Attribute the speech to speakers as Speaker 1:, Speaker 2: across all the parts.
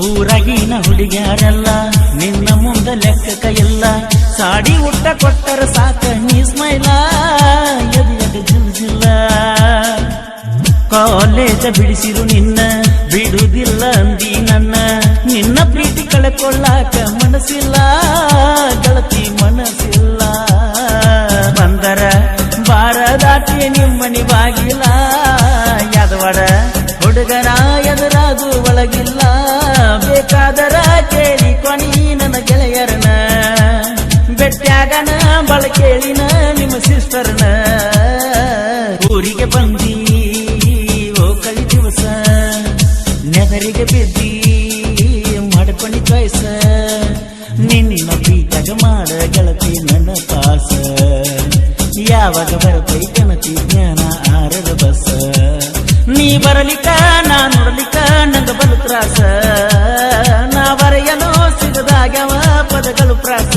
Speaker 1: ಊರಾಗಿನ ಹುಡುಗ್ಯಾರೆಲ್ಲ, ನಿನ್ನ ಮುಂದ ಲೆಕ್ಕ ಕೈಯಲ್ಲ ಸಾಡಿ ಊಟ ಕೊಟ್ಟರ ಸಾಕ ನೀ ಸ್ಮೈಲ, ಎದು ಎದು ಜಿಲ್ಜಿಲ್ಲ ಕಾಲೇಜ ಬಿಡಿಸಿರು ನಿನ್ನ, ಬಿಡುವುದಿಲ್ಲ ಅಂದಿ ನನ್ನ. ನಿನ್ನ ಪ್ರೀತಿ ಕಳ್ಕೊಳ್ಳಾಕ ಮನಸ್ಸಿಲ್ಲ, ಗೆಳತಿ ಬೇಕಾದರ ಕೇಳಿ ಕೊನಿ ನನ್ನ ಗೆಳೆಯರನ ಬೆಟ್ಟಾಗನ ಬಳ ಕೇಳಿನ ನಿಮ್ಮ ಸಿಸ್ಟರ್ನ. ಊರಿಗೆ ಬಂದಿ, ಓ ಕಳಿ ದಿವಸ. ನೆದರಿಗೆ ಬಿದ್ದಿ, ಮಾಡ್ಕೊಂಡಿ ಚಾಯ್ಸ ನಿನ್ನ ಪೀಟಗ ಮಾಡ ಗೆಳತಿ ನನ್ನ ಪಾಸ. ಯಾವಾಗ ಬರತೈ ಗಣತಿ ಜ್ಞಾನ ಆರದ ಬಸ. ನೀ ಬರಲಿಕ್ಕ, ನಾ ನೋಡಲಿಕ್ಕ, ನಂಗ ಬಲು ತ್ರಾಸ. ಸಿಗದಾಗ್ಯವ ಪದಗಳು ಪ್ರಾಸ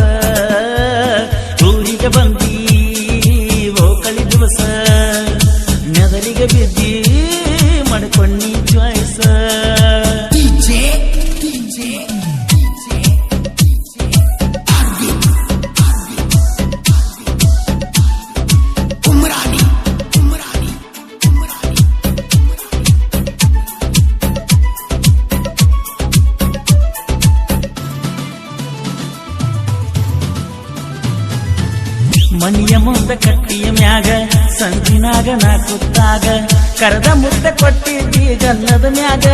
Speaker 1: ಮನಿಯ ಮುಂದ ಕಟ್ಟಿಯ ಮ್ಯಾಗ ಸಂಜಿನಾಗ ನಾ ಕುತ್ತಾಗ ಕರೆದ ಮುದ್ದೆ ಕೊಟ್ಟಿದ್ದಿ ಗನ್ನದ ಮ್ಯಾಗ,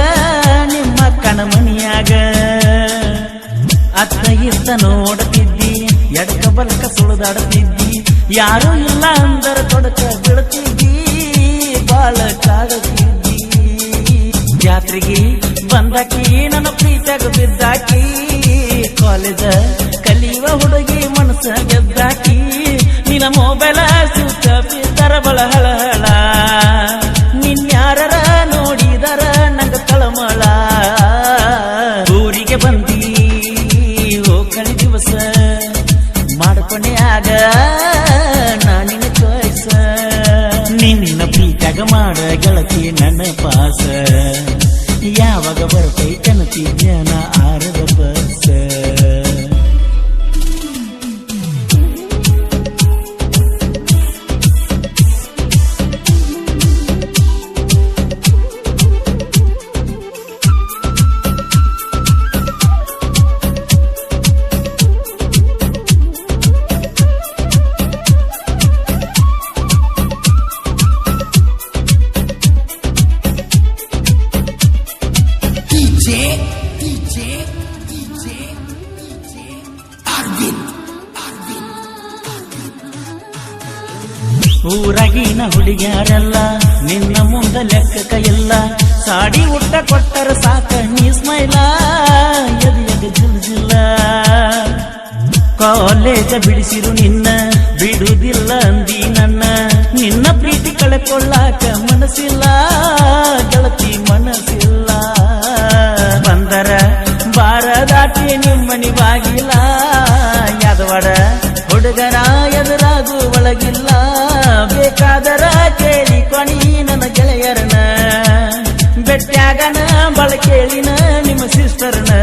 Speaker 1: ನಿಮ್ಮ ಕಣ ಮನಿಯಾಗ. ಅತ್ತ ಇತ್ತ ನೋಡುತ್ತಿದ್ದಿ ಎಡಕ ಬಲಕ ಸುಳಿದಾಡುತ್ತಿದ್ದಿ ಯಾರು ಇಲ್ಲ ಅಂದರ ತೊಡಕ ಬೀಳುತ್ತಿದ್ದಿ ಬಾಳ ಕಾಡುತ್ತಿದ್ದಿ ಜಾತ್ರೆಗೆ ಬಂದಾಕಿ ನನ್ನ ಪ್ರೀತಿಯಾಗ ಬಿದ್ದಾಕಿ, ಕಾಲೇಜ ಕಲಿಯುವ ಹುಡುಗಿ ಮನಸ್ಸ ಗೆದ್ದಾಕಿ ಮೊಬೈಲ ಸುತ್ತ ಬಿದ್ದರ ಬಳ ಹಳಹಳ ನಿನ್ಯಾರರ ನೋಡಿದರ ನಂಗ ತಳಮಳ. ಊರಿಗೆ ಬಂದಿ, ಓ ಕಳಿ ದಿವಸ, ಮಾಡ್ಕೊಂಡೆ ಆಗ ನಾನಿನ ಚಾಯ್ಸ ನಿನ್ನ ಪ್ರೀತಾಗ ಮಾಡ ಗೆಳತಿ ನನ್ನ ಪಾಸ. ಯಾವಾಗ ಬರ್ತೈತನ ಜ್ಞಾನ ಊರಾಗಿನ ಹುಡುಗ್ಯಾರೆಲ್ಲ, ನಿನ್ನ ಮುಂದ ಲೆಕ್ಕ ಇಲ್ಲ ಸಾಡಿ ಊಟ ಕೊಟ್ಟರ ಸಾಕ ನೀ ಸ್ಮೈಲ, ಎದು ಎದು ಜಿಲ್ಜಿಲ್ಲ. ಕಾಲೇಜ ಬಿಡಿಸಿರು ನಿನ್ನ ಬಿಡುವುದಿಲ್ಲ ಅಂದಿ ನನ್ನ. ನಿನ್ನ ಪ್ರೀತಿ ಕಳೆಕೊಳ್ಳಾಕ ಮನಸ್ಸಿಲ್ಲ. ಹುಡುಗರ ಎದುರಾಗು ಒಳಗಿಲ್ಲ. ಬೇಕಾದರ ಕೇಳಿ ಕೊನಿ ನನ್ನ ಗೆಳೆಯರನ ಬೆಟ್ಟ್ಯಾಗನ ಬಳ ಕೇಳಿನ ನಿಮ್ಮ ಸಿಸ್ಟರ್ನ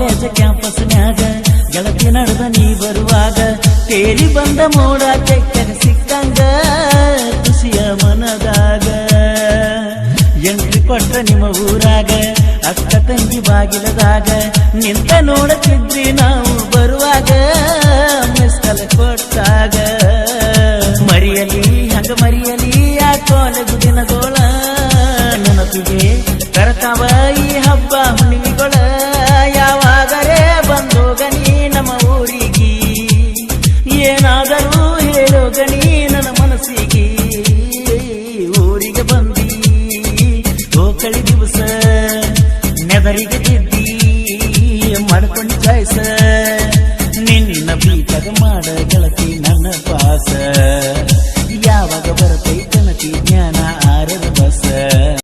Speaker 1: ಕಾಲೇಜ್ ಕ್ಯಾಂಪಸ್ನ್ಯಾಗ ಗೆಳತಿ ನಡೆದ ನೀ ಬರುವಾಗ ತೇರಿ ಬಂದ ಮೋಡ ಕೆಕ್ಕಗ ಸಿಕ್ಕಂಗ ಖುಷಿಯ ಮನದಾಗ. ಎಂಟ್ರಿ ಕೊಟ್ಟ ನಿಮ್ಮ ಊರಾಗ, ಅಕ್ಕ ತಂಗಿ ಬಾಗಿಲದಾಗ ನಿಂತ ನೋಡುತ್ತಿದ್ರಿ ನಾವು ಬರುವಾಗ ಮಿಸ್ಕಲ್ ಕೊಟ್ಟಾಗ. ಮರಿಯಲಿ, ಹಂಗ ಮರಿಯಲಿ, ಆ ಕಾಲೇಜು ದಿನದೋಳ ನೆನಪಿಗೆ ಕರತಾವ ಈ ಕಳಿಸ ನಿನ್ನ ಬೀತದ ಮಾಡ ಗೆಳತಿ ನನ್ನ ಪಾಸ. ಯಾವಾಗ ಬರ್ತೈತಿ